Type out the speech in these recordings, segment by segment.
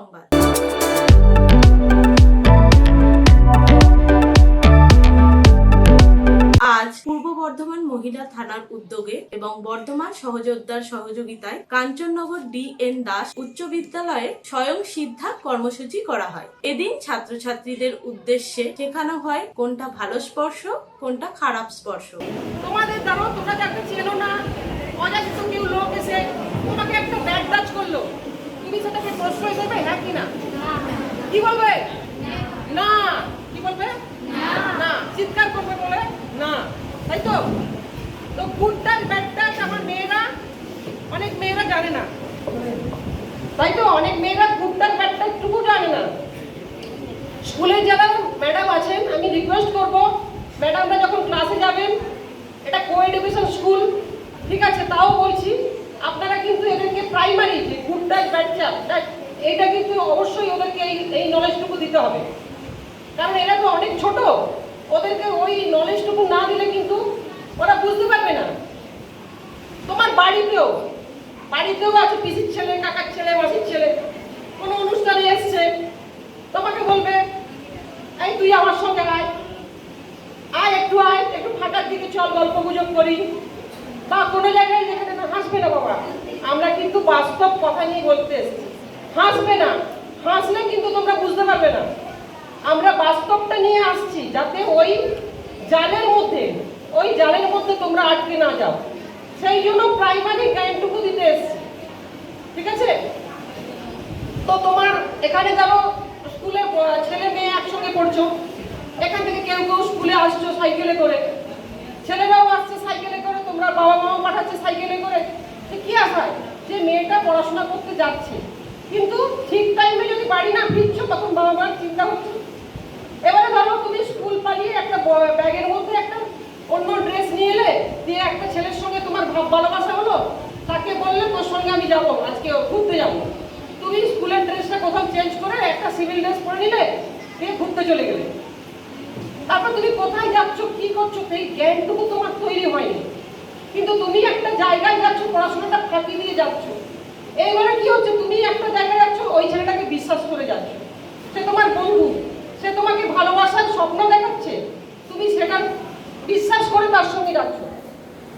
সংবাদ। আজ পূর্ব বর্ধমান মহিলা থানার উদ্যোগে এবং বর্ধমান সহযোদ্ধার সহযোগিতায় কাঞ্চননগর ডি এন দাস উচ্চ বিদ্যালয়ে স্বয়ং সিদ্ধা কর্মসূচি করা হয়। এদিন ছাত্রছাত্রীদের উদ্দেশ্যে শেখানো হয় কোনটা ভালো স্পর্শ, কোনটা খারাপ স্পর্শ। তোমাদের জানো তোমরা যাকে চেনো না অজাচিত কেউ লোক এসে তোমাকে একটা টাচ করল। তুমি সেটাকে প্রশ্রয় দেবে না? কি বলবে? না। কি বলবে? না। চিৎকার করবে বলে? না। তাই তো? তো গুড টাচ ব্যাড টাচ আমার মেয়েরা, অনেক মেয়েরা জানে না। তাই তো অনেক মেয়েরা গুড টাচ ব্যাড টুকু জানে না। স্কুলের যারা ম্যাডাম আছেন, আমি রিকোয়েস্ট করব ম্যাডামরা যখন ক্লাসে যাবেন, এটা কো স্কুল ঠিক আছে, তাও বলছি, আপনারা কিন্তু এদেরকে প্রাইমারি যে গুড দেখ, এটা কিন্তু অবশ্যই ওদেরকে এই এই নলেজটুকু দিতে হবে। কারণ এরা তো অনেক ছোট, ওদেরকে ওই নলেজটুকু না দিলে কিন্তু ওরা বুঝতে পারবে না। তোমার বাড়িতেও বাড়িতেও আছে পিসির ছেলে, কাকার ছেলে, মাসির ছেলে কোনো অনুষ্ঠানে এসছে তোমাকে বলবে এই তুই আমার সঙ্গে আয় আয় একটু আয় একটু ফাঁকার দিকে চল গল্প গুজব করি বা কোনো জায়গায় যেখানে না হাসবে না বাবা আমরা কিন্তু বাস্তব কথা নিয়ে হাসবে না। হাসলে কিন্তু তোমরা বুঝতে পারবে না। আমরা বাস্তবটা নিয়ে আসছি যাতে ওই জালের মধ্যে, ওই জালের মধ্যে তোমরা আটকে না যাও। সেই জন্য প্রাইমারি জ্ঞানটুকু দিতে এসছি। ঠিক আছে? তো তোমার এখানে ধরো স্কুলে ছেলে মেয়ে একসঙ্গে পড়ছো। এখান থেকে কেউ কেউ স্কুলে আসছো সাইকেলে করে। ছেলেরাও আসছে সাইকেলে করে, তোমরা বাবা মাও পাঠাচ্ছে সাইকেলে করে। কি আশায় যে মেয়েটা পড়াশোনা করতে যাচ্ছে, কিন্তু ঠিক টাইমে যদি বাড়ি না ফিরছো, তখন বাবা মার চিন্তা হচ্ছে। এবারে ধরো তুমি স্কুল পালিয়ে একটা ব্যাগের মধ্যে একটা অন্য ড্রেস নিয়ে এলে, দিয়ে একটা ছেলের সঙ্গে তোমার ভাব ভালোবাসা হলো, তাকে বললে তোর সঙ্গে আমি যাব, আজকে ঘুরতে যাব। তুমি স্কুলের ড্রেসটা কোথাও চেঞ্জ করে একটা সিভিল ড্রেস পরে নিলে, দিয়ে ঘুরতে চলে গেলে। তারপর তুমি কোথায় যাচ্ছ, কি করছ, সেই জ্ঞানটুকু তোমার তৈরি হয়নি। কিন্তু তুমি একটা জায়গায় ফাঁকি দিয়ে যাচ্ছ। এইবারে কি হচ্ছে? তুমি একটা জায়গায় যাচ্ছ, ওই ছেলেটাকে বিশ্বাস করে যাচ্ছ। সে তোমার বন্ধু, সে তোমাকে ভালোবাসার স্বপ্ন দেখাচ্ছে। তুমি সেটা বিশ্বাস করে তার সঙ্গে যাচ্ছ।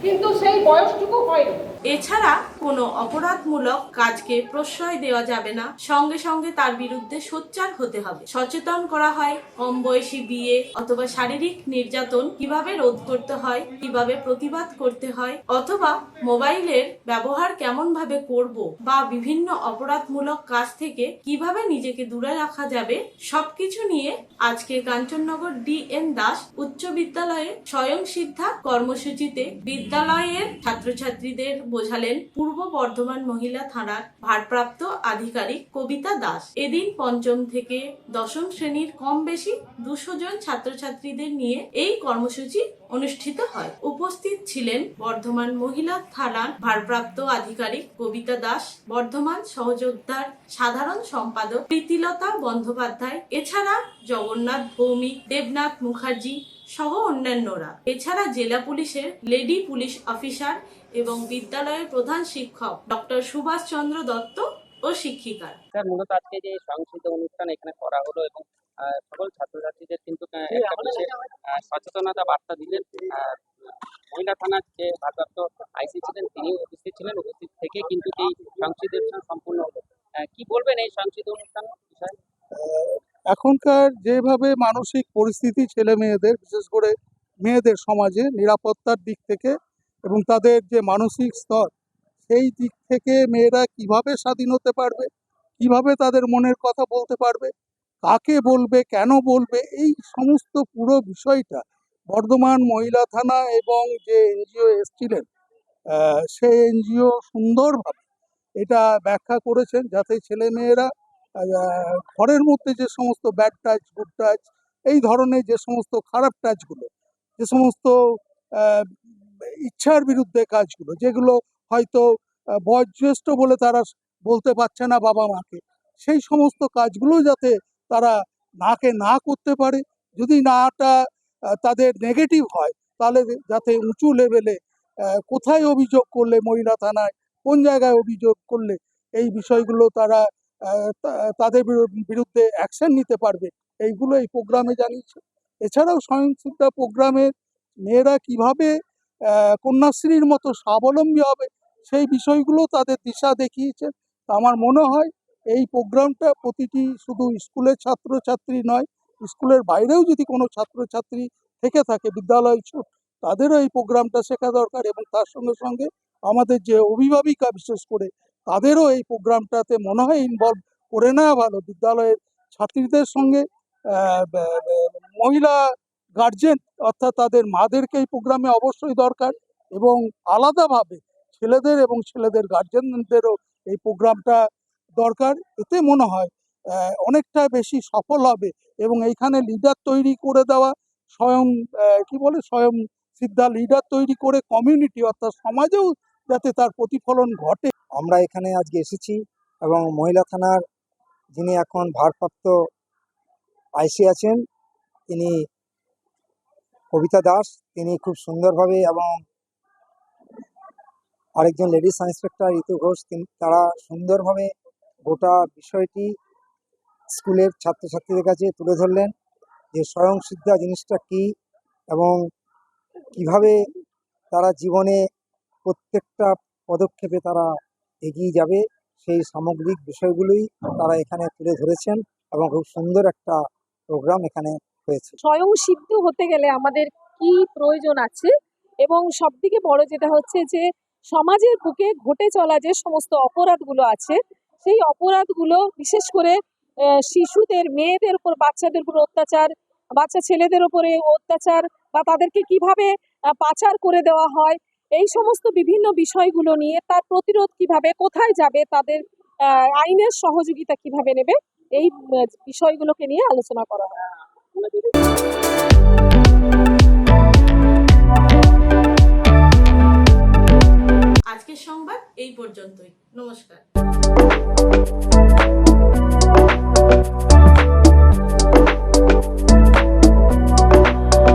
কিন্তু সেই বয়সটুকু হয় না। এছাড়া কোনো অপরাধমূলক কাজকে প্রশ্রয় দেওয়া যাবে না। সঙ্গে সঙ্গে তার বিরুদ্ধে সোচ্চার হতে হবে। সচেতন করা হয় কম বয়সী বিয়ে অথবা শারীরিক নির্যাতন কীভাবে রোধ করতে হয়, কীভাবে প্রতিবাদ করতে হয়, অথবা মোবাইলের ব্যবহার কেমন ভাবে করব বা বিভিন্ন অপরাধমূলক কাজ থেকে কীভাবে নিজেকে দূরে রাখা যাবে, সবকিছু নিয়ে আজকে কাঞ্চননগর ডি এন দাস উচ্চ বিদ্যালয়ে স্বয়ং সিদ্ধা কর্মসূচিতে বিদ্যালয়ের ছাত্রছাত্রীদের বোঝালেন পূর্ব বর্ধমান মহিলা থানার ভারপ্রাপ্ত আধিকারিক কবিতা দাস। এদিন পঞ্চম থেকে দশম শ্রেণির কম বেশি দুশো জন ছাত্রছাত্রীদের নিয়ে এই কর্মসূচি অনুষ্ঠিত হয়। উপস্থিত ছিলেন বর্ধমান মহিলা থানার ভারপ্রাপ্ত আধিকারিক কবিতা দাস, বর্ধমান সহযোদ্ধার সাধারণ সম্পাদক প্রীতিলতা বন্দ্যোপাধ্যায়, এছাড়া জগন্নাথ ভৌমিক, দেবনাথ মুখার্জি সহ অন্যান্যরা। এছাড়া জেলা পুলিশের লেডি পুলিশ অফিসার এবং বিদ্যালয়ের প্রধান শিক্ষক ডক্টর সুভাষ চন্দ্র দত্ত ও শিক্ষিকারা স্যার মূলত আজকে যে সংস্কৃত অনুষ্ঠান এখানে করা হলো এবং আহ, সকল ছাত্রছাত্রীদের কিন্তু আহ, একটা বিশেষ সচেতনতা বার্তা দিলেন। আহ, মহিলা থানার যে ভারপ্রাপ্ত আইসি ছিলেন তিনিও উপস্থিত ছিলেন উপস্থিত থেকে কিন্তু এই সংস্কৃত অনুষ্ঠান সম্পূর্ণ হলো। আহ, কি বলবেন এই সংস্কৃত অনুষ্ঠান বিষয়ে? এখনকার যেভাবে মানসিক পরিস্থিতি ছেলে মেয়েদের বিশেষ করে মেয়েদের সমাজে নিরাপত্তার দিক থেকে এবং তাদের যে মানসিক স্তর সেই দিক থেকে মেয়েরা কীভাবে স্বাধীন হতে পারবে? কীভাবে তাদের মনের কথা বলতে পারবে? কাকে বলবে? কেন বলবে? এই সমস্ত পুরো বিষয়টা বর্ধমান মহিলা থানা এবং যে এনজিও এসছিলেন সেই এনজিও সুন্দরভাবে এটা ব্যাখ্যা করেছেন যাতে ছেলে মেয়েরা আহ, ঘরের মধ্যে যে সমস্ত ব্যাড টাচ গুড টাচ এই ধরনের যে সমস্ত খারাপ টাচগুলো যে সমস্ত ইচ্ছার বিরুদ্ধে কাজগুলো, যেগুলো হয়তো বয়োজ্যেষ্ঠ বলে তারা বলতে পারছে না বাবা মাকে, সেই সমস্ত কাজগুলো যাতে তারা নাকে না করতে পারে, যদি নাটা তাদের নেগেটিভ হয়, তাহলে যাতে উঁচু লেভেলে কোথায় অভিযোগ করলে মহিলা থানায়, কোন জায়গায় অভিযোগ করলে, এই বিষয়গুলো তারা তাদের বিরুদ্ধে অ্যাকশন নিতে পারবে। এইগুলো এই প্রোগ্রামে জানিয়েছে। এছাড়াও স্বয়ংসিদ্ধা প্রোগ্রামে মেয়েরা কীভাবে কন্যাশ্রীর মতো স্বাবলম্বী হবে, সেই বিষয়গুলো তাদের দিশা দেখিয়েছে। আমার মনে হয় এই প্রোগ্রামটা প্রতিটি শুধু স্কুলের ছাত্রছাত্রী নয়, স্কুলের বাইরেও যদি কোনো ছাত্রছাত্রী থেকে থাকে, বিদ্যালয় ছুট তাদেরও এই প্রোগ্রামটা শেখা দরকার এবং তার সঙ্গে সঙ্গে আমাদের যে অভিভাবিকা, বিশেষ করে তাদেরও এই প্রোগ্রামটাতে মনে হয় ইনভলভ করে নেওয়া ভালো। বিদ্যালয়ের ছাত্রীদের সঙ্গে মহিলা গার্জেন অর্থাৎ তাদের মাদেরকে এই প্রোগ্রামে অবশ্যই দরকার এবং আলাদাভাবে ছেলেদের এবং ছেলেদের গার্জেনদেরও এই প্রোগ্রামটা দরকার। এতে মনে হয় অনেকটা বেশি সফল হবে এবং এইখানে লিডার তৈরি করে দেওয়া, স্বয়ং কি বলে, স্বয়ং সিদ্ধা লিডার তৈরি করে কমিউনিটি অর্থাৎ সমাজেও যাতে তার প্রতিফলন ঘটে। আমরা এখানে আজকে এসেছি এবং মহিলা থানার যিনি এখন ভারপ্রাপ্ত আইসি আছেন, তিনি কবিতা দাস, তিনি খুব সুন্দরভাবে এবং আরেকজন লেডিস ইন্সপেক্টর ঋতু ঘোষ, তিনি, তারা সুন্দরভাবে গোটা বিষয়টি স্কুলের ছাত্রছাত্রীদের কাছে তুলে ধরলেন যে স্বয়ং সিদ্ধা জিনিসটা কী এবং কীভাবে তারা জীবনে প্রত্যেকটা পদক্ষেপে তারা এগিয়ে যাবে। সেই সামগ্রিক বিষয়গুলোই তারা এখানে তুলে ধরেছেন এবং খুব সুন্দর একটা প্রোগ্রাম এখানে হয়েছে। স্বয়ং সিদ্ধ হতে গেলে আমাদের কি প্রয়োজন আছে? এবং সব থেকে বড় যেটা হচ্ছে যে, সমাজের বুকে ঘটে চলা যে সমস্ত অপরাধগুলো আছে, সেই অপরাধগুলো বিশেষ করে শিশুদের, মেয়েদের উপর, বাচ্চাদের উপর অত্যাচার, বাচ্চা ছেলেদের উপরে অত্যাচার বা তাদেরকে কীভাবে পাচার করে দেওয়া হয় এই সমস্ত বিভিন্ন বিষয়গুলো নিয়ে তার প্রতিরোধ কীভাবে, কোথায় যাবে, তাদের আইনের সহযোগিতা কীভাবে নেবে, এই বিষয়গুলোকে নিয়ে আলোচনা করা হয়। আজকের সংবাদ এই পর্যন্তই। নমস্কার।